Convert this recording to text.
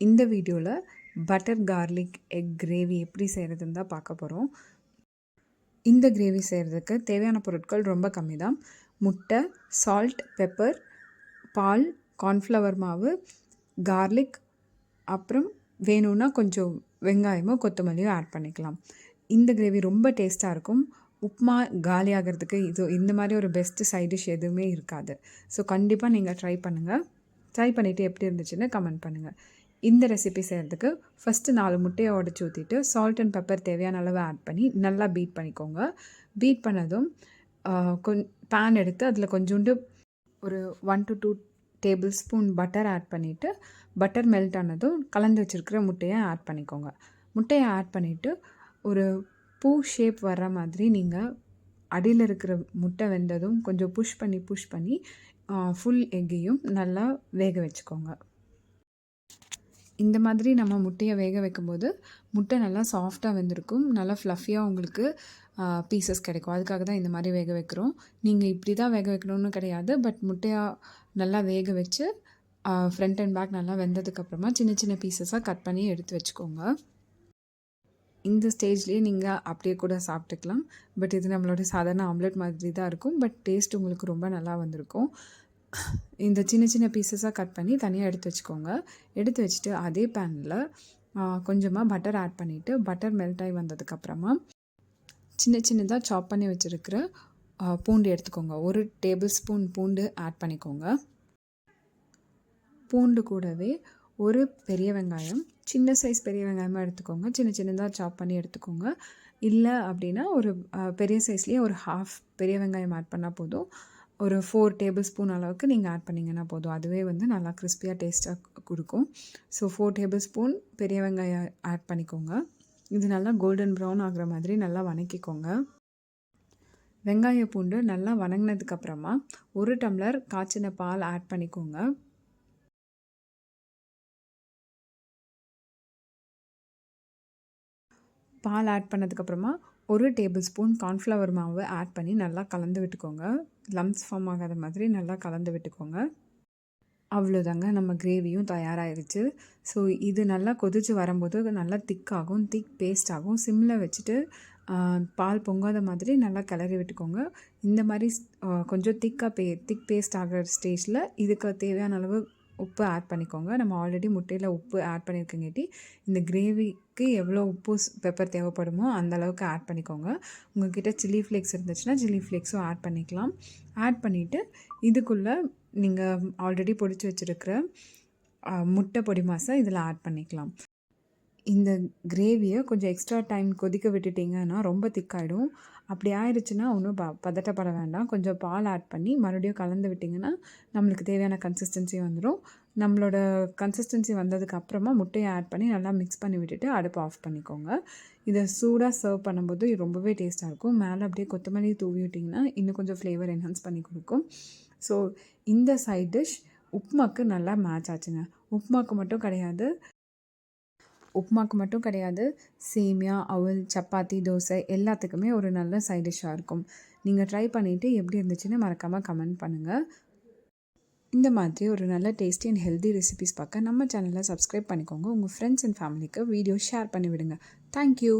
இந்த வீடியோவில் butter garlic egg gravy எப்படி செய்கிறதுன்னு தான் பார்க்க போகிறோம் இந்த கிரேவி செய்கிறதுக்கு தேவையான பொருட்கள் ரொம்ப கம்மி தான் முட்டை சால்ட் பெப்பர் பால் கார்ன்ஃப்ளவர் மாவு கார்லிக் அப்புறம் வேணும்னா கொஞ்சம் வெங்காயமோ கொத்தமல்லியோ ஆட் பண்ணிக்கலாம். இந்த கிரேவி ரொம்ப டேஸ்ட்டாக இருக்கும். உப்புமா காலி ஆகிறதுக்கு இது இந்த மாதிரி ஒரு பெஸ்ட்டு சைட் டிஷ் எதுவுமே இருக்காது. ஸோ கண்டிப்பாக நீங்கள் ட்ரை பண்ணுங்கள் ட்ரை பண்ணிவிட்டு எப்படி இருந்துச்சுன்னு கமெண்ட் பண்ணுங்கள் இந்த ரெசிபி செய்கிறதுக்கு ஃபஸ்ட்டு நாலு முட்டையை உடச்சி ஊற்றிட்டு சால்ட் அண்ட் பெப்பர் தேவையான அளவு ஆட் பண்ணி நல்லா பீட் பண்ணிக்கோங்க. பீட் பண்ணதும் கொஞ் பேன் எடுத்து அதில் கொஞ்சோண்டு ஒரு one to two tablespoon butter add பண்ணிவிட்டு பட்டர் மெல்ட் ஆனதும் கலந்து வச்சுருக்கிற முட்டையை ஆட் பண்ணிக்கோங்க. முட்டையை ஆட் பண்ணிவிட்டு ஒரு பூ ஷேப் வர்ற மாதிரி நீங்கள் அடியில் இருக்கிற முட்டை வெந்ததும் கொஞ்சம் புஷ் பண்ணி புஷ் பண்ணி ஃபுல் எக்கையும் நல்லா வேக வச்சுக்கோங்க. இந்த மாதிரி நம்ம முட்டையை வேக வைக்கும்போது முட்டை நல்லா சாஃப்டாக வெந்திருக்கும். நல்லா ஃப்ளஃபியாக உங்களுக்கு பீசஸ் கிடைக்கும். அதுக்காக தான் இந்த மாதிரி வேக வைக்கிறோம். நீங்கள் இப்படி தான் வேக வைக்கணும்னு கிடையாது. பட் முட்டையாக நல்லா வேக வச்சு ஃப்ரண்ட் அண்ட் பேக் நல்லா வெந்ததுக்கப்புறமா சின்ன சின்ன பீசஸாக கட் பண்ணி எடுத்து வச்சுக்கோங்க. இந்த ஸ்டேஜ்லேயே நீங்கள் அப்படியே கூட சாப்பிட்டுக்கலாம். பட் இது நம்மளோட சாதாரண ஆம்லெட் மாதிரி தான் இருக்கும். பட் டேஸ்ட் உங்களுக்கு ரொம்ப நல்லா வந்திருக்கும். இந்த சின்ன சின்ன பீசஸாக கட் பண்ணி தனியாக எடுத்து வச்சுக்கோங்க. எடுத்து வச்சுட்டு அதே பேனில் கொஞ்சமாக பட்டர் ஆட் பண்ணிவிட்டு பட்டர் மெல்ட் ஆகி வந்ததுக்கப்புறமா சின்ன சின்னதாக சாப் பண்ணி வச்சுருக்கிற பூண்டு எடுத்துக்கோங்க. ஒரு டேபிள் ஸ்பூன் பூண்டு ஆட் பண்ணிக்கோங்க. பூண்டு கூடவே ஒரு பெரிய வெங்காயம் சின்ன சைஸ் பெரிய வெங்காயமாக எடுத்துக்கோங்க. சின்ன சின்னதாக சாப் பண்ணி எடுத்துக்கோங்க. இல்லை அப்படின்னா ஒரு பெரிய சைஸ்லேயே ஒரு ஹாஃப் பெரிய வெங்காயம் ஆட் பண்ணால் போதும். ஒரு ஃபோர் டேபிள் ஸ்பூன் அளவுக்கு நீங்கள் ஆட் பண்ணிங்கன்னா போதும். அதுவே வந்து நல்லா கிறிஸ்பியாக டேஸ்ட்டாக கொடுக்கும். ஸோ ஃபோர் டேபிள் ஸ்பூன் பெரிய வெங்காயம் ஆட் பண்ணிக்கோங்க. இது நல்லா கோல்டன் ப்ரௌன் ஆகிற மாதிரி நல்லா வணக்கிக்கோங்க. வெங்காய பூண்டு நல்லா வணங்கினதுக்கப்புறமா ஒரு டம்ளர் காய்ச்சின பால் ஆட் பண்ணிக்கோங்க. பால் ஆட் பண்ணதுக்கப்புறமா ஒரு டேபிள் ஸ்பூன் கார்ன்ஃப்ளவர் மாவு ஆட் பண்ணி நல்லா கலந்து விட்டுக்கோங்க. லம்ஸ் ஃபார்ம் ஆகாத மாதிரி நல்லா கலந்து விட்டுக்கோங்க. அவ்வளோதாங்க நம்ம கிரேவியும் தயாராகிருச்சு ஸோ இது நல்லா கொதித்து வரும்போது நல்லா திக்காகும் திக் பேஸ்ட் ஆகும் சிம்மில் வச்சுட்டு பால் பொங்காத மாதிரி நல்லா கிளறி விட்டுக்கோங்க. இந்த மாதிரி கொஞ்சம் திக்காக பே திக் பேஸ்ட் ஆகிற ஸ்டேஜில் இதுக்கு தேவையான அளவு உப்பு ஆட் பண்ணிக்கோங்க. நம்ம ஆல்ரெடி முட்டையில் உப்பு ஆட் பண்ணியிருக்கங்காட்டி இந்த கிரேவிக்கு எவ்வளோ உப்பு பெப்பர் தேவைப்படுமோ அந்த அளவுக்கு ஆட் பண்ணிக்கோங்க. உங்கள்கிட்ட சில்லி ஃப்ளேக்ஸ் இருந்துச்சுன்னா சில்லி ஃப்ளேக்ஸும் ஆட் பண்ணிக்கலாம். ஆட் பண்ணிவிட்டு இதுக்குள்ளே நீங்கள் ஆல்ரெடி பொடிச்சு வச்சுருக்கிற முட்டை பொடி மாசை இதில் ஆட் பண்ணிக்கலாம். இந்த கிரேவியை கொஞ்சம் எக்ஸ்ட்ரா டைம் கொதிக்க விட்டுட்டிங்கன்னா ரொம்ப திக்காயிடும். அப்படி ஆயிடுச்சுன்னா ஒன்றும் ப பதட்டப்பட வேண்டாம். கொஞ்சம் பால் ஆட் பண்ணி மறுபடியும் கலந்து விட்டிங்கன்னா நம்மளுக்கு தேவையான கன்சிஸ்டன்சி வந்துடும் நம்மளோட கன்சிஸ்டன்சி வந்ததுக்கு அப்புறமா முட்டையை ஆட் பண்ணி நல்லா மிக்ஸ் பண்ணி விட்டுட்டு அடுப்பு ஆஃப் பண்ணிக்கோங்க. இதை சூடாக சர்வ் பண்ணும்போது ரொம்பவே டேஸ்ட்டாக இருக்கும். மேலே அப்படியே கொத்தமல்லி தூவி விட்டிங்கன்னா இன்னும் கொஞ்சம் ஃப்ளேவர் என்ஹான்ஸ் பண்ணி கொடுக்கும். ஸோ இந்த சைட் டிஷ் உப்புமாக்கு நல்லா மேட்ச் ஆச்சுங்க. உப்புமாக்கு மட்டும் கிடையாது. உப்புமாக்கு மட்டும் கிடையாது. சேமியா அவல் சப்பாத்தி தோசை எல்லாத்துக்குமே ஒரு நல்ல சைட் டிஷ்ஷாக இருக்கும். நீங்கள் ட்ரை பண்ணிவிட்டு எப்படி இருந்துச்சுன்னு மறக்காமல் கமெண்ட் பண்ணுங்கள் இந்த மாதிரி ஒரு நல்ல டேஸ்டி அண்ட் ஹெல்தி ரெசிபிஸ் பார்க்க நம்ம சேனலை சப்ஸ்கிரைப் பண்ணிக்கோங்க. உங்கள் ஃப்ரெண்ட்ஸ் அண்ட் ஃபேமிலிக்கு வீடியோ ஷேர் பண்ணி விடுங்க தேங்க்யூ